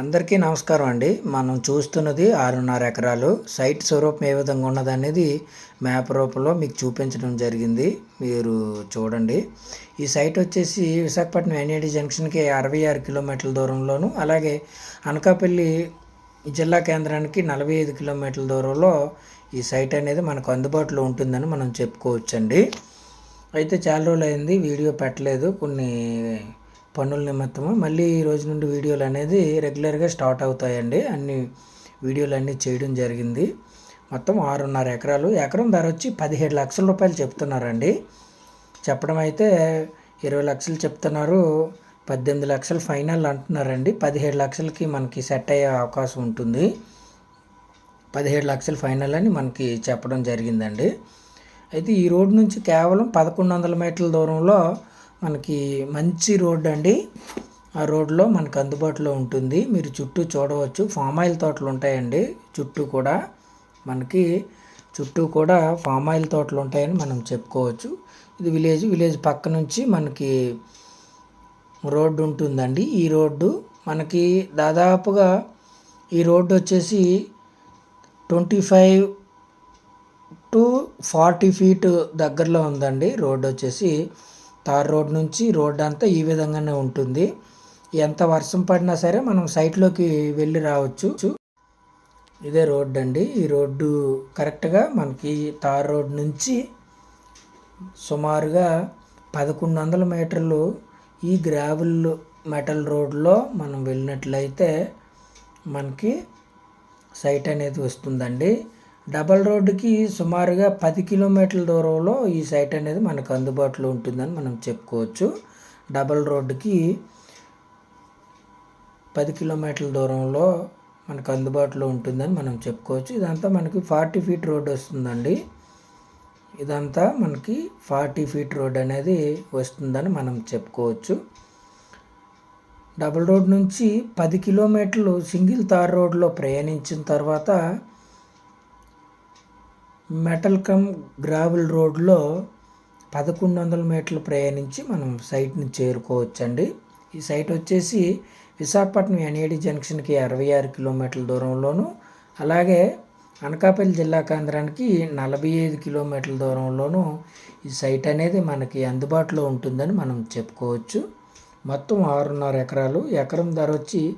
అందరికీ నమస్కారం అండి. మనం చూస్తున్నది ఆరున్నర ఎకరాలు. సైట్ స్వరూపం ఏ విధంగా ఉన్నది అనేది మ్యాప్ రూపంలో మీకు చూపించడం జరిగింది. మీరు చూడండి. ఈ సైట్ వచ్చేసి విశాఖపట్నం ఎన్ఏడి జంక్షన్కి అరవై ఆరు కిలోమీటర్ల దూరంలోను అలాగే అనకాపల్లి జిల్లా కేంద్రానికి నలభై ఐదు కిలోమీటర్ల దూరంలో ఈ సైట్ అనేది మనకు అందుబాటులో ఉంటుందని మనం చెప్పుకోవచ్చండి. అయితే చాలా రోజులు అయింది వీడియో పెట్టలేదు. కొన్ని పనుల నిమిత్తము మళ్ళీ ఈ రోజు నుండి వీడియోలు అనేది రెగ్యులర్గా స్టార్ట్ అవుతాయండి. అన్ని వీడియోలు అన్నీ చేయడం జరిగింది. మొత్తం ఆరున్నర ఎకరాలు. ఎకరం ధర వచ్చి పదిహేడు లక్షల రూపాయలు చెప్తున్నారండి. చెప్పడం అయితే ఇరవై లక్షలు చెప్తున్నారు. పద్దెనిమిది లక్షలు ఫైనల్ అంటున్నారండి. పదిహేడు లక్షలకి మనకి సెట్ అయ్యే అవకాశం ఉంటుంది. పదిహేడు లక్షలు ఫైనల్ అని మనకి చెప్పడం జరిగిందండి. అయితే ఈ రోడ్ నుంచి కేవలం పదకొండు వందల మీటర్ల దూరంలో మనకి మంచి రోడ్ అండి. ఆ రోడ్లో మనకు అందుబాటులో ఉంటుంది. మీరు చుట్టూ చూడవచ్చు. ఫామ్ ఆయిల్ తోటలు ఉంటాయండి. చుట్టూ కూడా మనకి చుట్టూ కూడా ఫామ్ ఆయిల్ తోటలు ఉంటాయని మనం చెప్పుకోవచ్చు. ఇది విలేజ్ విలేజ్ పక్క నుంచి మనకి రోడ్డు ఉంటుందండి. ఈ రోడ్డు మనకి దాదాపుగా ఈ రోడ్డు వచ్చేసి twenty five to forty feet దగ్గరలో ఉందండి. రోడ్డు వచ్చేసి తార్ రోడ్ నుంచి రోడ్ అంతా ఈ విధంగానే ఉంటుంది. ఎంత వర్షం పడినా సరే మనం సైట్లోకి వెళ్ళి రావచ్చు. ఇదే రోడ్ అండి. ఈ రోడ్డు కరెక్ట్గా మనకి తార్ రోడ్ నుంచి సుమారుగా పదకొండు వందల మీటర్లు ఈ గ్రావెల్ మెటల్ రోడ్లో మనం వెళ్ళినట్లయితే మనకి సైట్ అనేది వస్తుందండి. డబల్ రోడ్డుకి సుమారుగా పది కిలోమీటర్ల దూరంలో ఈ సైట్ అనేది మనకు అందుబాటులో ఉంటుందని మనం చెప్పుకోవచ్చు. డబల్ రోడ్డుకి పది కిలోమీటర్ల దూరంలో మనకు అందుబాటులో ఉంటుందని మనం చెప్పుకోవచ్చు. ఇదంతా మనకి ఫార్టీ ఫీట్ రోడ్ వస్తుందండి. ఇదంతా మనకి ఫార్టీ ఫీట్ రోడ్ అనేది వస్తుందని మనం చెప్పుకోవచ్చు. డబుల్ రోడ్ నుంచి పది కిలోమీటర్లు సింగిల్ తార్ రోడ్లో ప్రయాణించిన తర్వాత మెటల్ కమ్ గ్రావెల్ రోడ్లో పదకొండు వందల మీటర్లు ప్రయాణించి మనం సైట్ని చేరుకోవచ్చండి. ఈ సైట్ వచ్చేసి విశాఖపట్నం ఎన్ఏడి జంక్షన్కి అరవై ఆరు కిలోమీటర్ల దూరంలోను అలాగే అనకాపల్లి జిల్లా కేంద్రానికి నలభై ఐదు కిలోమీటర్ల దూరంలోనూ ఈ సైట్ అనేది మనకి అందుబాటులో ఉంటుందని మనం చెప్పుకోవచ్చు. మొత్తం ఆరున్నర ఎకరాలు. ఎకరం ధర వచ్చి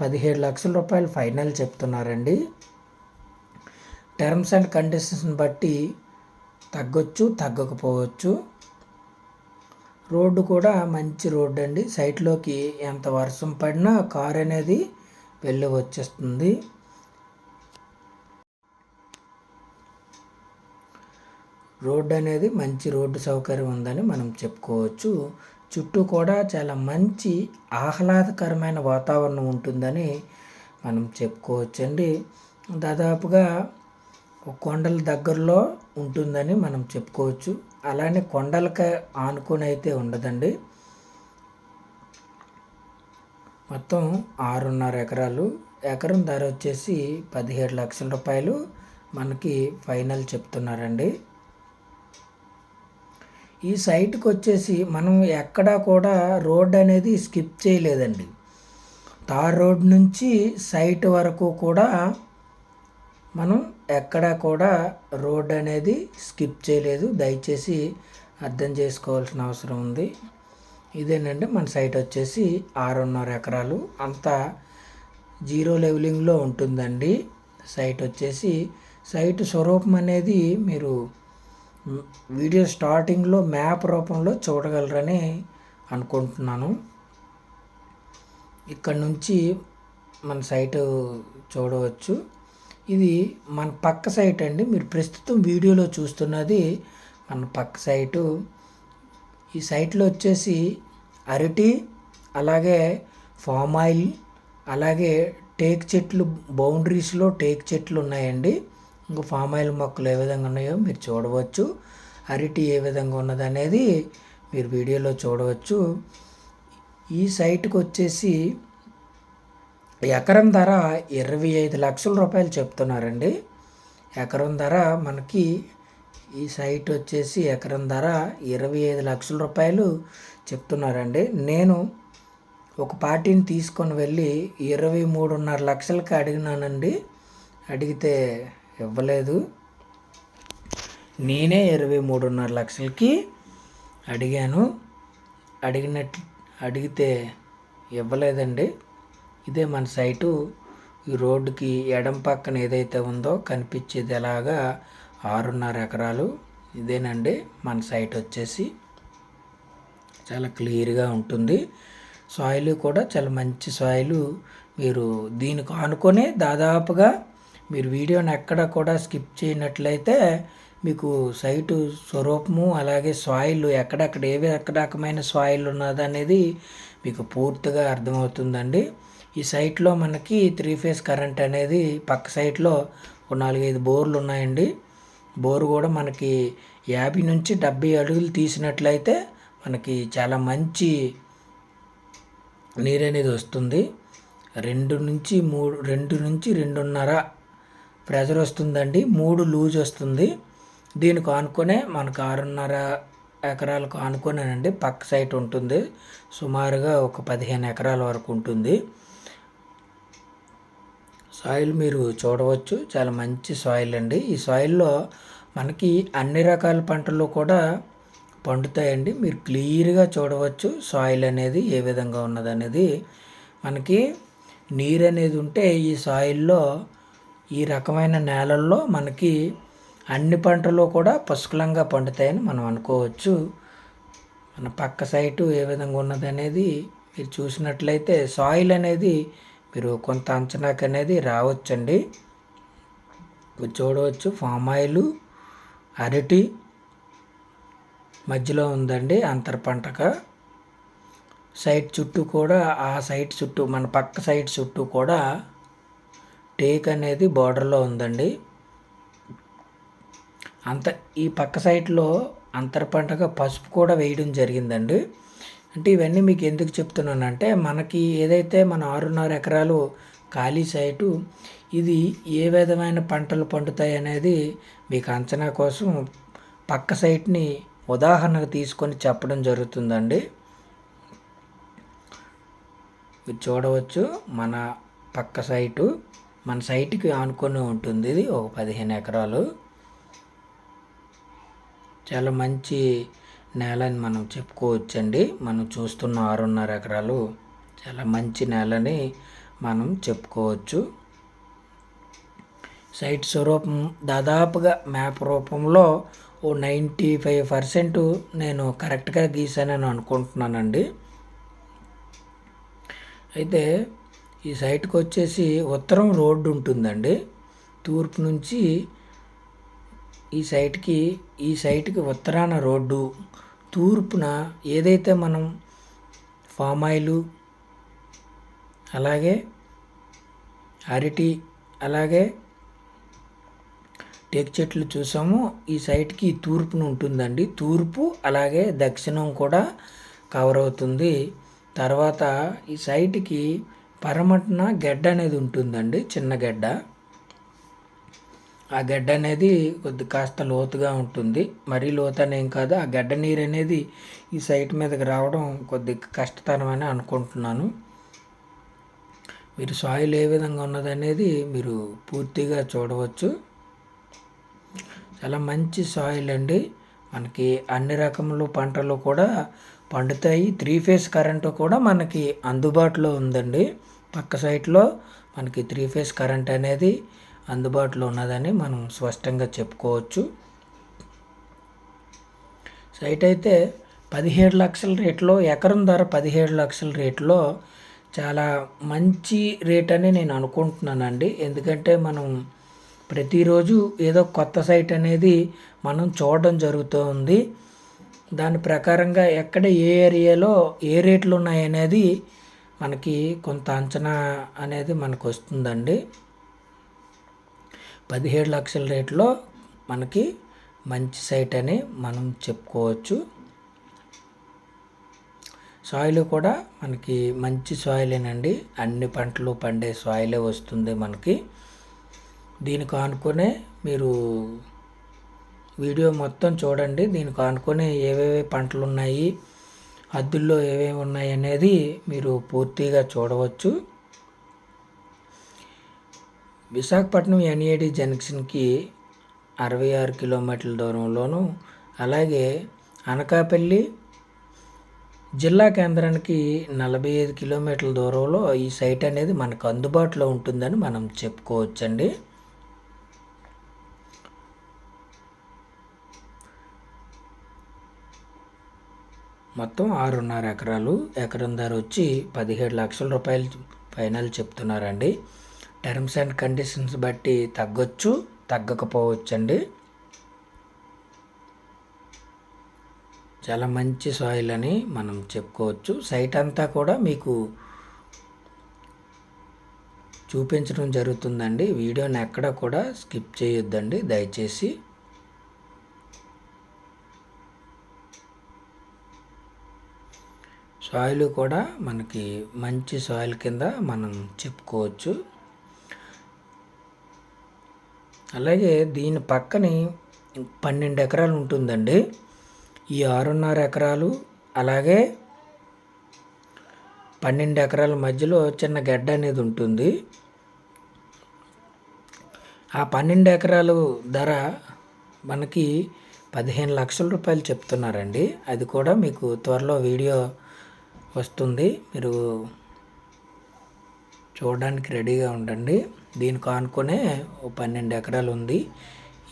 పదిహేడు లక్షల రూపాయలు ఫైనల్ చెప్తున్నారండి. టర్మ్స్ అండ్ కండిషన్స్ బట్టి తగ్గొచ్చు తగ్గకపోవచ్చు. రోడ్డు కూడా మంచి రోడ్డు అండి. సైట్లోకి ఎంత వర్షం పడినా కార్ అనేది వెళ్ళి వచ్చేస్తుంది. రోడ్డు అనేది మంచి రోడ్డు సౌకర్యం ఉందని మనం చెప్పుకోవచ్చు. చుట్టూ కూడా చాలా మంచి ఆహ్లాదకరమైన వాతావరణం ఉంటుందని మనం చెప్పుకోవచ్చండి. దాదాపుగా కొండల దగ్గరలో ఉంటుందని మనం చెప్పుకోవచ్చు. అలానే కొండలకి ఆనుకొని అయితే ఉండదండి. మొత్తం ఆరున్నర ఎకరాలు. ఎకరం ధర వచ్చేసి పదిహేడు లక్షల రూపాయలు. మనకి ఫైనల్ చెప్తున్నారండి. ఈ సైట్కి వచ్చేసి మనం ఎక్కడా కూడా రోడ్ అనేది స్కిప్ చేయలేదండి. తార్ రోడ్ నుంచి సైట్ వరకు కూడా మనం ఎక్కడా కూడా రోడ్ అనేది స్కిప్ చేయలేదు. దయచేసి అర్థం చేసుకోవాల్సిన అవసరం ఉంది. ఇదేనండి మన సైట్ వచ్చేసి ఆరున్నర ఎకరాలు. అంతా జీరో లెవెలింగ్లో ఉంటుందండి. సైట్ వచ్చేసి సైట్ స్వరూపం అనేది మీరు వీడియో స్టార్టింగ్లో మ్యాప్ రూపంలో చూడగలరని అనుకుంటున్నాను. ఇక్కడ నుంచి మన సైటు చూడవచ్చు. ఇది మన పక్క సైట్ అండి. మీరు ప్రస్తుతం వీడియోలో చూస్తున్నది మన పక్క సైటు. ఈ సైట్లో వచ్చేసి అరటి అలాగే ఫామ్ ఆయిల్ అలాగే టేక్ చెట్లు బౌండరీస్లో టేక్ చెట్లు ఉన్నాయండి. ఇంకా ఫామ్ ఆయిల్ మొక్కలు ఏ విధంగా ఉన్నాయో మీరు చూడవచ్చు. అరటి ఏ విధంగా ఉన్నదనేది మీరు వీడియోలో చూడవచ్చు. ఈ సైట్కి వచ్చేసి ఎకరం ధర ఇరవై ఐదు లక్షల రూపాయలు చెప్తున్నారండి. ఎకరం ధర మనకి ఈ సైట్ వచ్చేసి ఎకరం ధర ఇరవై ఐదు లక్షల రూపాయలు చెప్తున్నారండి. నేను ఒక పార్టీని తీసుకొని వెళ్ళి ఇరవై మూడున్నర లక్షలకి అడిగినానండి. అడిగితే ఇవ్వలేదు. నేనే ఇరవై మూడున్నర లక్షలకి అడిగాను. అడిగినట్టు అడిగితే ఇవ్వలేదండి. ఇదే మన సైటు. ఈ రోడ్డుకి ఎడం పక్కన ఏదైతే ఉందో కనిపించేది ఎలాగా? ఆరున్నర ఎకరాలు. ఇదేనండి మన సైట్ వచ్చేసి. చాలా క్లియర్గా ఉంటుంది. సాయిల్ కూడా చాలా మంచి సాయిల్. మీరు దీనికి ఆనుకొని దాదాపుగా మీరు వీడియోని ఎక్కడ కూడా స్కిప్ చేయనట్లయితే మీకు సైటు స్వరూపము అలాగే సాయిల్ ఎక్కడెక్కడ ఏవి ఎక్కడ రకమైన సాయిల్ ఉన్నదనేది మీకు పూర్తిగా అర్థమవుతుందండి. ఈ సైట్లో మనకి త్రీ ఫేస్ కరెంట్ అనేది పక్క సైట్లో ఒక నాలుగైదు బోర్లు ఉన్నాయండి. బోరు కూడా మనకి యాభై నుంచి డెబ్బై అడుగులు తీసినట్లయితే మనకి చాలా మంచి నీరు అనేది వస్తుంది. రెండు నుంచి మూడు రెండు నుంచి రెండున్నర ప్రెజర్ వస్తుందండి. మూడు లూజ్ వస్తుంది. దీనికి ఆనుకునే మనకు ఆరున్నర ఎకరాలకు ఆనుకునేనండి. పక్క సైట్ ఉంటుంది. సుమారుగా ఒక పదిహేను ఎకరాల వరకు ఉంటుంది. సాయిల్ మీరు చూడవచ్చు. చాలా మంచి సాయిల్ అండి. ఈ సాయిల్లో మనకి అన్ని రకాల పంటలు కూడా పండుతాయండి. మీరు క్లియర్గా చూడవచ్చు సాయిల్ అనేది ఏ విధంగా ఉన్నదనేది. మనకి నీరు అనేది ఉంటే ఈ సాయిల్లో ఈ రకమైన నేలల్లో మనకి అన్ని పంటలు కూడా పుష్కలంగా పండుతాయని మనం అనుకోవచ్చు. మన పక్క సైటు ఏ విధంగా ఉన్నదనేది మీరు చూసినట్లయితే సాయిల్ అనేది మీరు కొంత అంచనాకు అనేది రావచ్చండి చూడవచ్చు ఫామ్ ఆయిల్ అరటి మధ్యలో ఉందండి అంతర పంటగా సైట్ చుట్టూ కూడా ఆ సైట్ చుట్టూ మన పక్క సైట్ చుట్టూ కూడా టేక్ అనేది బార్డర్లో ఉందండి. అంత ఈ పక్క సైట్లో అంతర పంటగా పసుపు కూడా వేయడం జరిగిందండి. అంటే ఇవన్నీ మీకు ఎందుకు చెప్తున్నానంటే మనకి ఏదైతే మన ఆరున్నర ఎకరాలు ఖాళీ సైటు ఇది ఏ విధమైన పంటలు పండుతాయి అనేది మీకు అంచనా కోసం పక్క సైట్ని ఉదాహరణకు తీసుకొని చెప్పడం జరుగుతుందండి. మీరు చూడవచ్చు మన పక్క సైటు మన సైట్కి ఆనుకొని ఉంటుంది ఇది ఒక పదిహేను ఎకరాలు. చాలా మంచి నేల అని మనం చెప్పుకోవచ్చండి. మనం చూస్తున్న ఆరున్నర ఎకరాలు చాలా మంచి నేలని మనం చెప్పుకోవచ్చు. సైట్ స్వరూపం దాదాపుగా మ్యాప్ రూపంలో ఓ నైంటీ ఫైవ్ పర్సెంట్ నేను కరెక్ట్గా గీసానని అనుకుంటున్నానండి. అయితే ఈ సైట్కి వచ్చేసి ఉత్తరం రోడ్డు ఉంటుందండి. తూర్పు నుంచి ఈ సైట్కి ఈ సైట్కి ఉత్తరాన రోడ్డు తూర్పున ఏదైతే మనం ఫామ్ ఆయిలు అలాగే అరటి అలాగే టేక్ చెట్లు చూసాము ఈ సైట్కి తూర్పున ఉంటుందండి. తూర్పు అలాగే దక్షిణం కూడా కవర్ అవుతుంది. తర్వాత ఈ సైట్కి పరమటున గడ్డ అనేది ఉంటుందండి చిన్న గడ్డ. ఆ గడ్డ అనేది కొద్ది కాస్త లోతుగా ఉంటుంది. మరీ లోతనేం కాదు. ఆ గడ్డ నీరు అనేది ఈ సైట్ మీదకి రావడం కొద్ది కష్టతరమని అనుకుంటున్నాను. మీరు సాయిల్ ఏ విధంగా ఉన్నదనేది మీరు పూర్తిగా చూడవచ్చు. చాలా మంచి సాయిల్ అండి. మనకి అన్ని రకములు పంటలు కూడా పండుతాయి. త్రీ ఫేస్ కరెంటు కూడా మనకి అందుబాటులో ఉందండి. పక్క సైట్లో మనకి త్రీ ఫేస్ కరెంట్ అనేది అందుబాటులో ఉన్నదని మనం స్పష్టంగా చెప్పుకోవచ్చు. సైట్ అయితే పదిహేడు లక్షల రేట్లో ఎకరం ధర పదిహేడు లక్షల రేట్లో చాలా మంచి రేట్ అని నేను అనుకుంటున్నానండి. ఎందుకంటే మనం ప్రతిరోజు ఏదో కొత్త సైట్ అనేది మనం చూడడం జరుగుతూ ఉంది దాని ప్రకారంగా ఎక్కడ ఏ ఏరియాలో ఏ రేట్లు ఉన్నాయనేది మనకి కొంత అంచనా అనేది మనకు వస్తుందండి పదిహేడు లక్షల రేట్లో మనకి మంచి సైట్ అని మనం చెప్పుకోవచ్చు. సాయిల్ కూడా మనకి మంచి సాయిలేనండి. అన్ని పంటలు పండే సాయిలే వస్తుంది మనకి. దీనికి ఆనుకునే మీరు వీడియో మొత్తం చూడండి. దీనికి ఆనుకునే ఏవేవి పంటలు ఉన్నాయి హద్దుల్లో ఏవేవి ఉన్నాయి అనేది మీరు పూర్తిగా చూడవచ్చు. విశాఖపట్నం ఎన్ఏడి జంక్షన్కి అరవై ఆరు కిలోమీటర్ల దూరంలోను అలాగే అనకాపల్లి జిల్లా కేంద్రానికి నలభై ఐదు కిలోమీటర్ల దూరంలో ఈ సైట్ అనేది మనకు అందుబాటులో ఉంటుందని మనం చెప్పుకోవచ్చండి. మొత్తం ఆరున్నర ఎకరాలు. ఎకరం ధర వచ్చి పదిహేడు లక్షల రూపాయలు ఫైనల్ చెప్తున్నారండి. టర్మ్స్ అండ్ కండిషన్స్ బట్టి తగ్గొచ్చు తగ్గకపోవచ్చండి. చాలా మంచి సాయిల్ అని మనం చెప్పుకోవచ్చు. సైట్ అంతా కూడా మీకు చూపించడం జరుగుతుందండి. వీడియోని ఎక్కడ కూడా స్కిప్ చేయొద్దండి. దయచేసి సాయిల్ కూడా మనకి మంచి సాయిల్ కింద మనం చెప్పుకోవచ్చు. అలాగే దీని పక్కని పన్నెండు ఎకరాలు ఉంటుందండి. ఈ ఆరున్నర ఎకరాలు అలాగే పన్నెండు ఎకరాల మధ్యలో చిన్న గడ్డ అనేది ఉంటుంది. ఆ పన్నెండు ఎకరాలు ధర మనకి పదిహేను లక్షల రూపాయలు చెప్తున్నారండి. అది కూడా మీకు త్వరలో వీడియో వస్తుంది. మీరు చూడడానికి రెడీగా ఉండండి. దీనికి ఆనుకునే ఓ పన్నెండు ఎకరాలు ఉంది.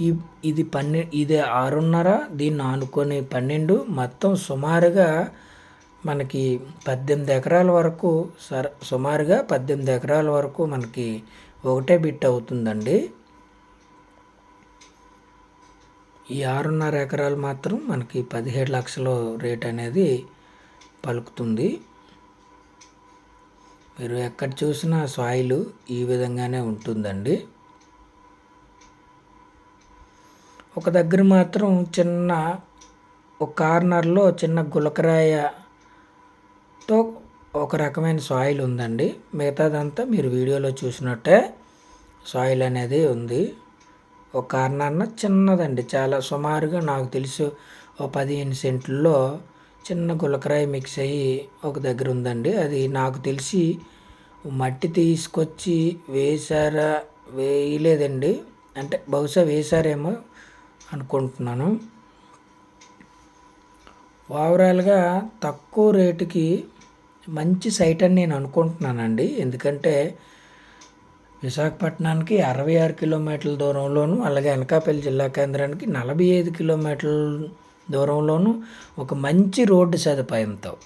ఈ ఇది పన్నె ఇది ఆరున్నర దీన్ని ఆనుకొని పన్నెండు. మొత్తం సుమారుగా మనకి పద్దెనిమిది ఎకరాల వరకు సర సుమారుగా పద్దెనిమిది ఎకరాల వరకు మనకి ఒకటే బిట్ అవుతుందండి. ఈ ఆరున్నర ఎకరాలు మాత్రం మనకి పదిహేడు లక్షల రేట్ అనేది పలుకుతుంది. మీరు ఎక్కడ చూసినా సాయిల్ ఈ విధంగానే ఉంటుందండి. ఒక దగ్గర మాత్రం చిన్న ఒక కార్నర్లో చిన్న గులకరాయతో ఒక రకమైన సాయిల్ ఉందండి. మిగతాదంతా మీరు వీడియోలో చూసినట్టే సాయిల్ అనేది ఉంది. ఒక కార్నర్న చిన్నదండి. చాలా సుమారుగా నాకు తెలుసు ఒక పదిహేను సెంట్లలో చిన్న గులకరాయి మిక్స్ అయ్యి ఒక దగ్గర ఉందండి. అది నాకు తెలిసి మట్టి తీసుకొచ్చి వేసారా వేయలేదండి. అంటే బహుశా వేశారేమో అనుకుంటున్నాను. ఓవరాల్గా తక్కువ రేటుకి మంచి సైట్ అని నేను అనుకుంటున్నానండి. ఎందుకంటే విశాఖపట్నానికి అరవై ఆరు కిలోమీటర్ల దూరంలోను అలాగే అనకాపల్లి జిల్లా కేంద్రానికి నలభై ఐదు కిలోమీటర్ల దూరంలోనూ ఒక మంచి రోడ్డు సదుపాయంతో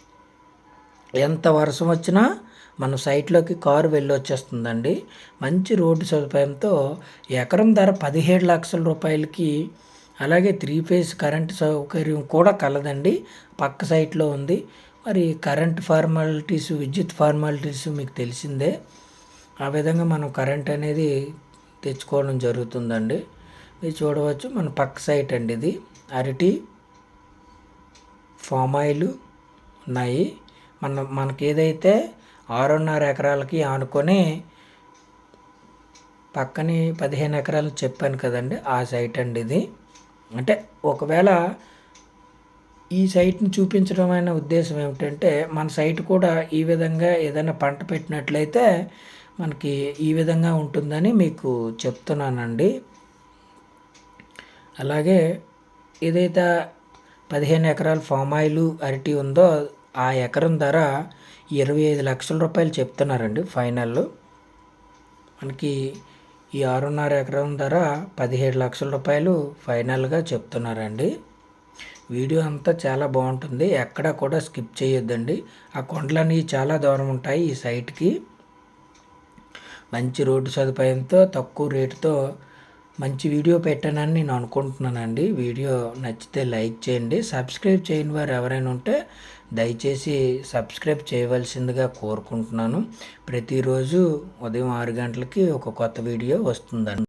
ఎంత వర్షం వచ్చినా మన సైట్లోకి కారు వెళ్ళొచ్చేస్తుందండి. మంచి రోడ్డు సదుపాయంతో ఎకరం ధర పదిహేడు లక్షల రూపాయలకి అలాగే త్రీ ఫేజ్ కరెంటు సౌకర్యం కూడా కలదండి. పక్క సైట్లో ఉంది. మరి కరెంట్ ఫార్మాలిటీస్ విద్యుత్ ఫార్మాలిటీస్ మీకు తెలిసిందే. ఆ విధంగా మనం కరెంట్ అనేది తెచ్చుకోవడం జరుగుతుందండి. మీరు చూడవచ్చు మన పక్క సైట్ అండి ఇది. అరటి ఫామ్ ఆయిల్ ఉన్నాయి. మన మనకి ఏదైతే ఆరున్నర ఎకరాలకి ఆనుకొని పక్కనే పదిహేను ఎకరాలు చెప్పాను కదండి ఆ సైట్ అండి ఇది. అంటే ఒకవేళ ఈ సైట్ని చూపించడం అయిన ఉద్దేశం ఏమిటంటే మన సైట్ కూడా ఈ విధంగా ఏదైనా పంట పెట్టినట్లయితే మనకి ఈ విధంగా ఉంటుందని మీకు చెప్తున్నానండి. అలాగే ఏదైతే పదిహేను ఎకరాల ఫామ్ ఆయిల్ అరటి ఉందో ఆ ఎకరం ధర ఇరవై ఐదు లక్షల రూపాయలు చెప్తున్నారండి ఫైనల్ మనకి ఈ ఆరున్నర ఎకరం ధర పదిహేడు లక్షల రూపాయలు ఫైనల్గా చెప్తున్నారండి. వీడియో అంతా చాలా బాగుంటుంది ఎక్కడ కూడా స్కిప్ చేయొద్దండి. ఆ కొండలన్నీ చాలా దూరం ఉంటాయి ఈ సైట్కి. మంచి రోడ్డు సదుపాయంతో తక్కువ రేటుతో మంచి వీడియో పెట్టానని నేను అనుకుంటున్నానండి. వీడియో నచ్చితే లైక్ చేయండి. సబ్స్క్రైబ్ చేయని వారు ఎవరైనా ఉంటే దయచేసి సబ్స్క్రైబ్ చేయవలసిందిగా కోరుకుంటున్నాను. ప్రతిరోజు ఉదయం ఆరు గంటలకి ఒక కొత్త వీడియో వస్తుందండి.